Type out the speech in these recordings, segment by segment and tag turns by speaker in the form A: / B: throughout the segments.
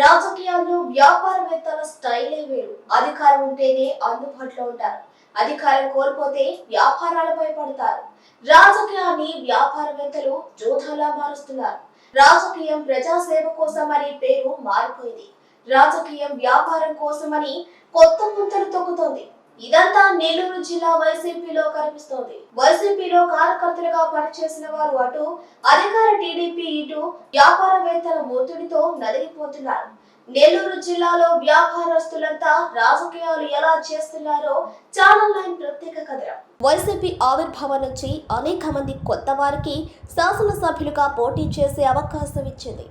A: రాజకీయాల్లో వ్యాపారవేత్తల స్టైలే వేరు. అధికారం ఉంటేనే అందుబాటులో ఉంటారు. అధికారం కోల్పోతే వ్యాపారాలపై పడతారు రాజకీయాన్ని వ్యాపారవేత్తలు జోధాలా మారుస్తున్నారు. రాజకీయం ప్రజాసేవ కోసమని పేరు మారిపోయింది. రాజకీయం వ్యాపారం కోసమని కొత్త పుంతలు తొక్కుతోంది. ఇదంతా నెల్లూరు జిల్లా వైసీపీలో కనిపిస్తోంది. వైసీపీలో కార్యకర్తలుగా పనిచేసిన వారు అటు అధికార టీడీపీ ఇటు వ్యాపారవేత్తల ఒత్తిడితో నలిగిపోతున్నారు. నెల్లూరు జిల్లాలో వ్యాపారస్తులంతా రాజకీయాలు ఎలా చేస్తున్నారో ఛానల్ లైన్ ప్రత్యేక కథనం. వైసీపీ ఆవిర్భావం నుంచి అనేక మంది కొత్త వారికి శాసనసభ్యులుగా పోటీ చేసే అవకాశం ఇచ్చింది.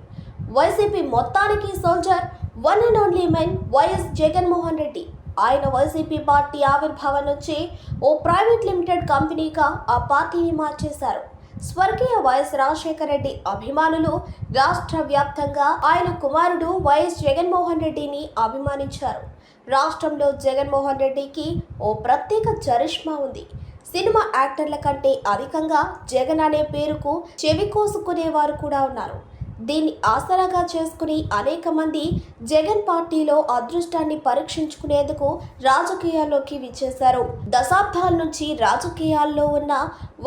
A: వైసీపీ మొత్తానికి soldier one and only men YS Jaganmohan Reddy. ఆయన వైసీపీ పార్టీ ఆవిర్భావం నుంచి ఓ ప్రైవేట్ లిమిటెడ్ కంపెనీగా ఆ పార్టీని మార్చేశారు. స్వర్గీయ వైఎస్ రాజశేఖర రెడ్డి అభిమానులు రాష్ట్ర వ్యాప్తంగా ఆయన కుమారుడు వైఎస్ జగన్మోహన్ రెడ్డిని అభిమానించారు. రాష్ట్రంలో జగన్మోహన్ రెడ్డికి ఓ ప్రత్యేక చరిష్మా ఉంది. సినిమా యాక్టర్ల కంటే అధికంగా జగన్ అనే పేరుకు చెవి కోసుకునేవారు కూడా ఉన్నారు. దీన్ని ఆసరాగా చేసుకుని అనేక మంది జగన్ పార్టీలో అదృష్టాన్ని పరీక్షించుకునేందుకు రాజకీయాల్లోకి విచ్చేశారు. దశాబ్దాల నుంచి రాజకీయాల్లో ఉన్న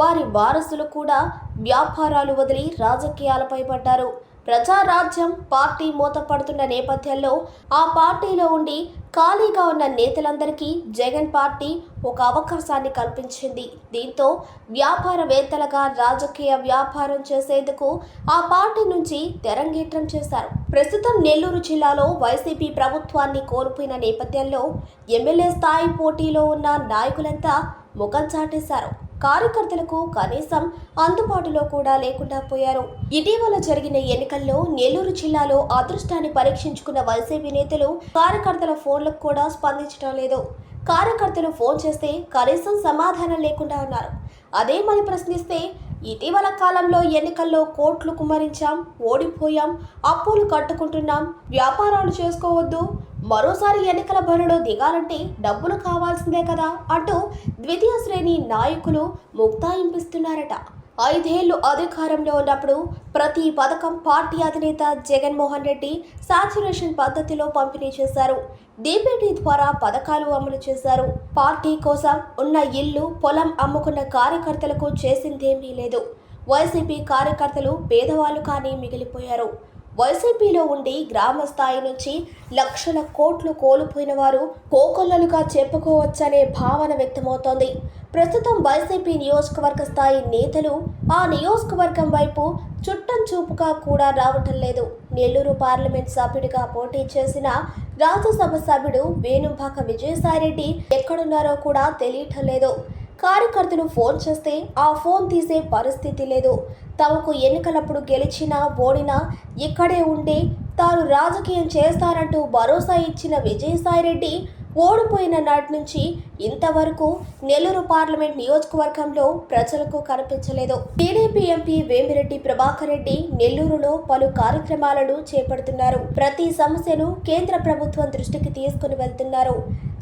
A: వారి వారసులు కూడా వ్యాపారాలు వదిలి రాజకీయాలపై పడ్డారు. ప్రజారాజ్యం పార్టీ మూతపడుతున్న నేపథ్యంలో ఆ పార్టీలో ఉండి ఖాళీగా ఉన్న నేతలందరికీ జగన్ పార్టీ ఒక అవకాశాన్ని కల్పించింది. దీంతో వ్యాపారవేత్తలుగా రాజకీయ వ్యాపారం చేసేందుకు ఆ పార్టీ నుంచి తెరంగేట్రం చేశారు. ప్రస్తుతం నెల్లూరు జిల్లాలో వైసీపీ ప్రభుత్వాన్ని కోల్పోయిన నేపథ్యంలో ఎమ్మెల్యే స్థాయి పోటీలో ఉన్న నాయకులంతా ముఖం చాటేశారు. కార్యకర్తలకు కనీసం అందుబాటులో కూడా లేకుండా పోయారు. ఇటీవల జరిగిన ఎన్నికల్లో నెల్లూరు జిల్లాలో అదృష్టాన్ని పరీక్షించుకున్న వైసీపీ నేతలు కార్యకర్తల ఫోన్లకు కూడా స్పందించడం లేదు. కార్యకర్తలు ఫోన్ చేస్తే కనీసం సమాధానం లేకుండా ఉన్నారు. అదే మరి ప్రశ్నిస్తే ఇటీవల కాలంలో ఎన్నికల్లో కోట్లు కుమ్మరించాం ఓడిపోయాం అప్పులు కట్టుకుంటున్నాం వ్యాపారాలు చేసుకోవద్దు మరోసారి ఎన్నికల బరిలో దిగాలంటే డబ్బులు కావాల్సిందే కదా అంటూ ద్వితీయ శ్రేణి నాయకులు ముక్తాయింపిస్తున్నారట. ఐదేళ్ళు అధికారంలో ఉన్నప్పుడు ప్రతి పథకం పార్టీ అధినేత జగన్మోహన్ రెడ్డి సాచురేషన్ పద్ధతిలో పంపిణీ చేశారు. డిబిటీ ద్వారా పథకాలు అమలు చేశారు. పార్టీ కోసం ఉన్న ఇల్లు పొలం అమ్ముకున్న కార్యకర్తలకు చేసిందేమీ లేదు. వైసీపీ కార్యకర్తలు పేదవాళ్ళు కానీ మిగిలిపోయారు. వైసీపీలో ఉండి గ్రామ స్థాయి నుంచి లక్షల కోట్లు కోల్పోయిన వారు కోకొల్లలుగా చెప్పుకోవచ్చనే భావన వ్యక్తమవుతోంది. ప్రస్తుతం వైసీపీ నియోజకవర్గ స్థాయి నేతలు ఆ నియోజకవర్గం వైపు చుట్టం చూపుగా కూడా రావటం లేదు. నెల్లూరు పార్లమెంట్ సభ్యుడిగా పోటీ చేసిన రాజ్యసభ సభ్యుడు వేణుభాక విజయసాయిరెడ్డి ఎక్కడున్నారో కూడా తెలియటం లేదు. కార్యకర్తలు ఫోన్ చేస్తే ఆ ఫోన్ తీసే పరిస్థితి లేదు. తమకు ఎన్నికలప్పుడు గెలిచినా ఓడినా ఇక్కడే ఉండి తాను రాజకీయం చేస్తారంటూ భరోసా ఇచ్చిన విజయసాయిరెడ్డి ఓడిపోయిన నాటి నుంచి ఇంతవరకు నెల్లూరు పార్లమెంట్ నియోజకవర్గంలో ప్రజలకు కనిపించలేదు. టీడీపీ ఎంపీ వేమిరెడ్డి ప్రభాకర్ రెడ్డి నెల్లూరులో పలు కార్యక్రమాలను చేపడుతున్నారు. ప్రతి సమస్యను కేంద్ర ప్రభుత్వం దృష్టికి తీసుకుని వెళ్తున్నారు.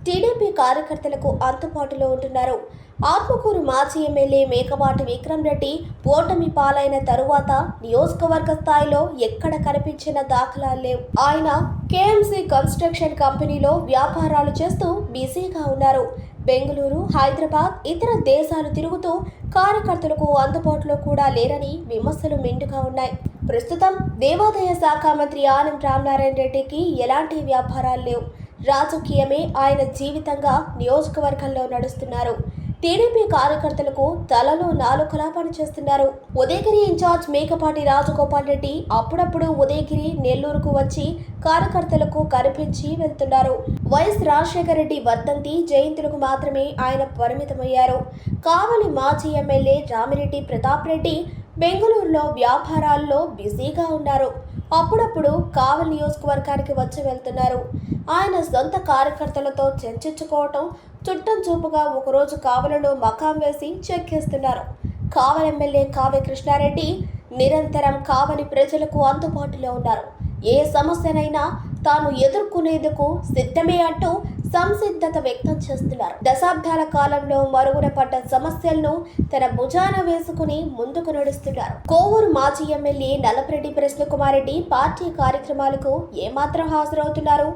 A: టీడీపీ కార్యకర్తలకు అందుబాటులో ఉంటున్నారు. ఆత్మకూరు మాజీ ఎమ్మెల్యే మేకపాటి విక్రమ్ రెడ్డి ఓటమి పాలైన తరువాత నియోజకవర్గ స్థాయిలో ఎక్కడ కనిపించిన దాఖలాలు లేవు. ఆయన కేఎంసీ కన్స్ట్రక్షన్ కంపెనీలో వ్యాపారాలు చేస్తూ బిజీగా ఉన్నారు. బెంగళూరు హైదరాబాద్ ఇతర దేశాలు తిరుగుతూ కార్యకర్తలకు అందుబాటులో కూడా లేరని విమర్శలు మెండుగా ఉన్నాయి. ప్రస్తుతం దేవాదాయ శాఖ మంత్రి ఆనం రామనారాయణ రెడ్డికి ఎలాంటి వ్యాపారాలు లేవు. రాజకీయమే ఆయన జీవితంగా నియోజకవర్గంలో నడుస్తున్నారు. టీడీపీ కార్యకర్తలకు తలలో నాలుకలా పనిచేస్తున్నారు. ఉదయగిరి ఇన్ఛార్జ్ మేకపాటి రాజగోపాల్ రెడ్డి అప్పుడప్పుడు ఉదయగిరి నెల్లూరుకు వచ్చి కార్యకర్తలకు కనిపించి వెళ్తున్నారు. వైఎస్ రాజశేఖర రెడ్డి వర్ధంతి జయంతులకు మాత్రమే ఆయన పరిమితమయ్యారు. కావలి మాజీ ఎమ్మెల్యే రామిరెడ్డి ప్రతాప్ రెడ్డి బెంగళూరులో వ్యాపారాల్లో బిజీగా ఉన్నారు. అప్పుడప్పుడు కావలి నియోజకవర్గానికి వచ్చి వెళ్తున్నారు. ఆయన సొంత కార్యకర్తలతో చర్చించుకోవటం చుట్టం చూపుగా ఒకరోజు కావలలో మకాం వేసి చెక్కేస్తున్నారు. కావలి ఎమ్మెల్యే కావ్య కృష్ణారెడ్డి నిరంతరం కావలి ప్రజలకు అందుబాటులో ఉన్నారు. ఏ సమస్యనైనా తాను ఎదుర్కొనేందుకు సిద్ధమే అంటూ సంసిద్ధత వ్యక్తం చేస్తున్నారు. దశాబ్దాల కాలంలో మరుగున పడ్డ సమస్యలను తన భుజాన వేసుకుని ముందుకు నడుస్తున్నారు. కోవూరు మాజీ ఎమ్మెల్యే నల్లపరెడ్డి కృష్ణకుమారెడ్డి పార్టీ కార్యక్రమాలకు ఏమాత్రం హాజరవుతున్నారు.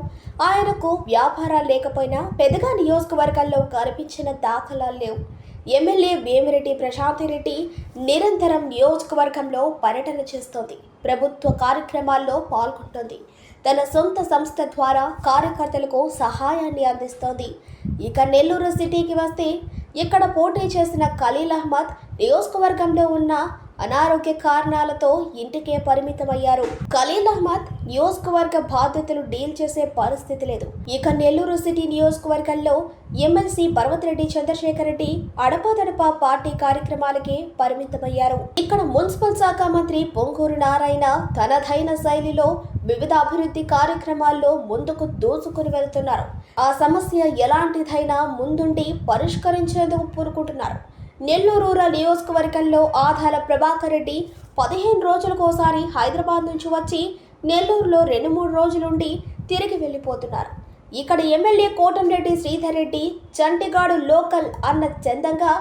A: ఆయనకు వ్యాపారాలు లేకపోయినా పెద్దగా నియోజకవర్గాల్లో కనిపించిన దాఖలాలు లేవు. ఎమ్మెల్యే వేమిరెడ్డి ప్రశాంతిరెడ్డి నిరంతరం నియోజకవర్గంలో పర్యటన చేస్తోంది. ప్రభుత్వ కార్యక్రమాల్లో పాల్గొంటోంది. తన సొంత సంస్థ ద్వారా కార్యకర్తలకు సహాయాన్ని అందిస్తోంది. ఇక నెల్లూరు సిటీకి వస్తే ఇక్కడ పోటీ చేసిన ఖలీల్ అహ్మద్ నియోజకవర్గంలో ఉన్న అనారోగ్య కారణాలతో ఇంటికే పరిమితమయ్యారు. ఖలీల్ అహ్మద్ నియోజకవర్గ బాధ్యతలు డీల్ చేసే పరిస్థితి లేదు. ఇక నెల్లూరు సిటీ నియోజకవర్గంలో ఎమ్మెల్సీ పర్వతిరెడ్డి చంద్రశేఖర్ రెడ్డి అడపాదడపా పార్టీ కార్యక్రమాలకే పరిమితమయ్యారు. ఇక్కడ మున్సిపల్ శాఖ మంత్రి పొంగూరు నారాయణ తనదైన శైలిలో వివిధ అభివృద్ధి కార్యక్రమాల్లో ముందుకు దూసుకుని వెళ్తున్నారు. ఆ సమస్య ఎలాంటిదైనా ముందుండి పరిష్కరించేందుకు పూనుకుంటున్నారు. నెల్లూరు రూరల్ నియోజకవర్గంలో ఆధార ప్రభాకర్ రెడ్డి పదిహేను రోజులకోసారి హైదరాబాద్ నుంచి వచ్చి నెల్లూరులో రెండు మూడు రోజులుండి తిరిగి వెళ్ళిపోతున్నారు. ఇక్కడ ఎమ్మెల్యే కోటంరెడ్డి శ్రీధర్ రెడ్డి చంటిగాడు లోకల్ అన్న చందంగా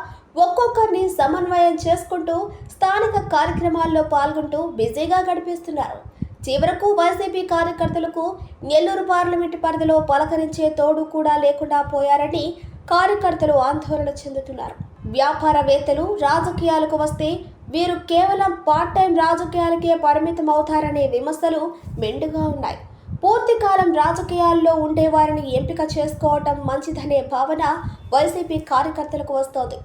A: ఒక్కొక్కరిని సమన్వయం చేసుకుంటూ స్థానిక కార్యక్రమాల్లో పాల్గొంటూ బిజీగా గడిపిస్తున్నారు. చివరకు వైసీపీ కార్యకర్తలకు నెల్లూరు పార్లమెంటు పరిధిలో పలకరించే తోడు కూడా లేకుండా పోయారని కార్యకర్తలు ఆందోళన చెందుతున్నారు. వ్యాపారవేత్తలు రాజకీయాలకు వస్తే వీరు కేవలం పార్ట్ టైం రాజకీయాలకే పరిమితం అవుతారనే విమర్శలు మెండుగా ఉన్నాయి. పూర్తికాలం రాజకీయాల్లో ఉండేవారిని ఎంపిక చేసుకోవటం మంచిదనే భావన వైసీపీ కార్యకర్తలకు వస్తోంది.